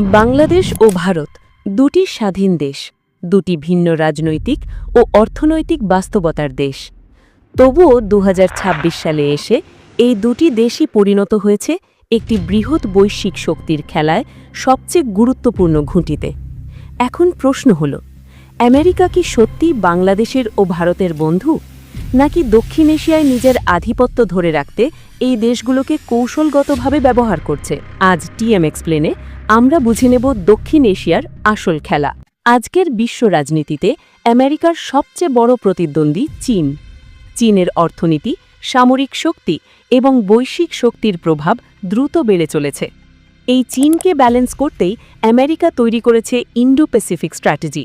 বাংলাদেশ ও ভারত দুটি স্বাধীন দেশ, দুটি ভিন্ন রাজনৈতিক ও অর্থনৈতিক বাস্তবতার দেশ। তবুও দু হাজার ছাব্বিশ সালে এসে এই দুটি দেশই পরিণত হয়েছে একটি বৃহৎ বৈশ্বিক শক্তির খেলায় সবচেয়ে গুরুত্বপূর্ণ ঘুঁটিতে। এখন প্রশ্ন হল, আমেরিকা কি সত্যি বাংলাদেশের ও ভারতের বন্ধু? নাকি দক্ষিণ এশিয়ায় নিজের আধিপত্য ধরে রাখতে এই দেশগুলোকে কৌশলগতভাবে ব্যবহার করছে? আজ টিএম এক্সপ্লেনে আমরা বুঝে নেব দক্ষিণ এশিয়ার আসল খেলা। আজকের বিশ্ব রাজনীতিতে আমেরিকার সবচেয়ে বড় প্রতিদ্বন্দ্বী চীন। চীনের অর্থনীতি, সামরিক শক্তি এবং বৈশ্বিক শক্তির প্রভাব দ্রুত বেড়ে চলেছে। এই চীনকে ব্যালেন্স করতেই আমেরিকা তৈরি করেছে ইন্ডো প্যাসিফিক স্ট্র্যাটেজি।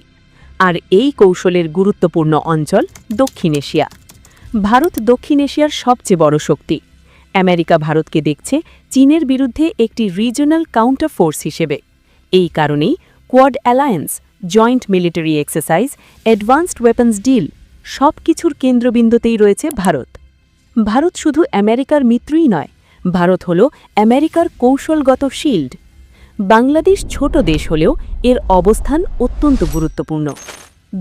আর এই কৌশলের গুরুত্বপূর্ণ অঞ্চল দক্ষিণ এশিয়া। ভারত দক্ষিণ এশিয়ার সবচেয়ে বড় শক্তি। আমেরিকা ভারতকে দেখছে চীনের বিরুদ্ধে একটি রিজনাল কাউন্টার ফোর্স হিসেবে। এই কারণেই Quad alliance joint military exercise advanced weapons deal সব কিছুর কেন্দ্রবিন্দুতেই রয়েছে ভারত। ভারত শুধু আমেরিকার মিত্রই নয়, ভারত হল আমেরিকার কৌশলগত শিল্ড বাংলাদেশ ছোট দেশ হলেও এর অবস্থান অত্যন্ত গুরুত্বপূর্ণ।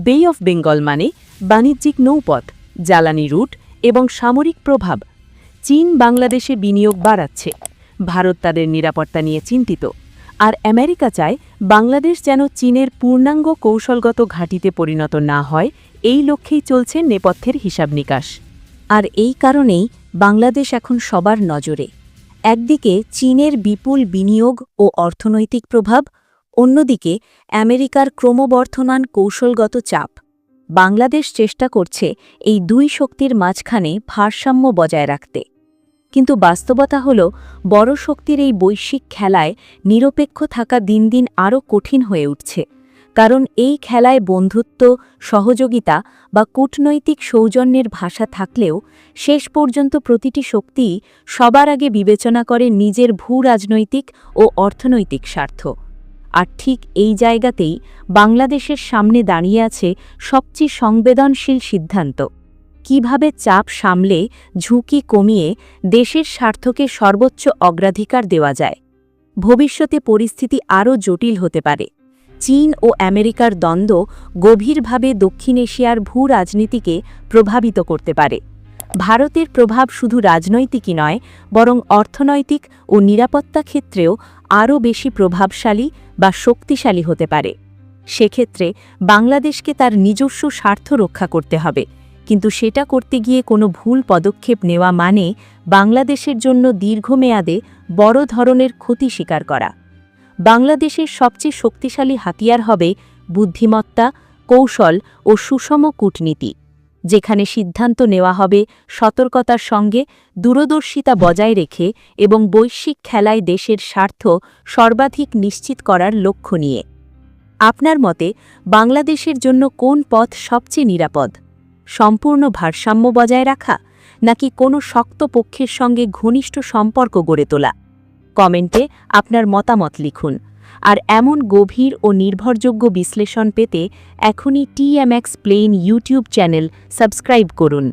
বে অফ বেঙ্গল মানে বাণিজ্যিক নৌপথ জ্বালানি রুট এবং সামরিক প্রভাব। চীন বাংলাদেশে বিনিয়োগ বাড়াচ্ছে। ভারত তাদের নিরাপত্তা নিয়ে চিন্তিত। আর আমেরিকা চায় বাংলাদেশ যেন চীনের পূর্ণাঙ্গ কৌশলগত ঘাঁটিতে পরিণত না হয়, এই লক্ষ্যেই চলছে নেপথ্যের হিসাব নিকাশ। আর এই কারণেই বাংলাদেশ এখন সবার নজরে। একদিকে চীনের বিপুল বিনিয়োগ ও অর্থনৈতিক প্রভাব, অন্যদিকে আমেরিকার ক্রমবর্ধমান কৌশলগত চাপ। বাংলাদেশ চেষ্টা করছে এই দুই শক্তির মাঝখানে ভারসাম্য বজায় রাখতে। কিন্তু বাস্তবতা হল, বড় শক্তির এই বৈশ্বিক খেলায় নিরপেক্ষ থাকা দিন দিন আরও কঠিন হয়ে উঠছে। কারণ এই খেলায় বন্ধুত্ব, সহযোগিতা বা কূটনৈতিক সৌজন্যের ভাষা থাকলেও শেষ পর্যন্ত প্রতিটি শক্তিই সবার আগে বিবেচনা করে নিজের ভূ রাজনৈতিক ও অর্থনৈতিক স্বার্থ। আর ঠিক এই জায়গাতেই বাংলাদেশের সামনে দাঁড়িয়ে আছে সবচেয়ে সংবেদনশীল সিদ্ধান্ত। কীভাবে চাপ সামলে ঝুঁকি কমিয়ে দেশের স্বার্থকে সর্বোচ্চ অগ্রাধিকার দেওয়া যায়। ভবিষ্যতে পরিস্থিতি আরও জটিল হতে পারে। চীন ও আমেরিকার দ্বন্দ্ব গভীরভাবে দক্ষিণ এশিয়ার ভূ রাজনীতিকে প্রভাবিত করতে পারে। ভারতের প্রভাব শুধু রাজনৈতিকই নয়, বরং অর্থনৈতিক ও নিরাপত্তা ক্ষেত্রেও আরও বেশি প্রভাবশালী বা শক্তিশালী হতে পারে। সেক্ষেত্রে বাংলাদেশকে তার নিজস্ব স্বার্থ রক্ষা করতে হবে, কিন্তু সেটা করতে গিয়ে কোনো ভুল পদক্ষেপ নেওয়া মানে বাংলাদেশের জন্য দীর্ঘমেয়াদে বড় ধরনের ক্ষতি স্বীকার করা। বাংলাদেশের সবচেয়ে শক্তিশালী হাতিয়ার হবে বুদ্ধিমত্তা, কৌশল ও সুষম কূটনীতি। যেখানে সিদ্ধান্ত নেওয়া হবে সতর্কতার সঙ্গে দূরদর্শিতা বজায় রেখে এবং বৈশ্বিক খেলায় দেশের স্বার্থ সর্বাধিক নিশ্চিত করার লক্ষ্য নিয়ে। আপনার মতে, বাংলাদেশের জন্য কোন পথ সবচেয়ে নিরাপদ? সম্পূর্ণ ভারসাম্য বজায় রাখা, নাকি কোনো শক্ত পক্ষের সঙ্গে ঘনিষ্ঠ সম্পর্ক গড়ে তোলা? কমেন্টে আপনার মতামত লিখুন। আর এমন গভীর ও নির্ভরযোগ্য বিশ্লেষণ পেতে এখনই TMX plain YouTube channel subscribe করুন।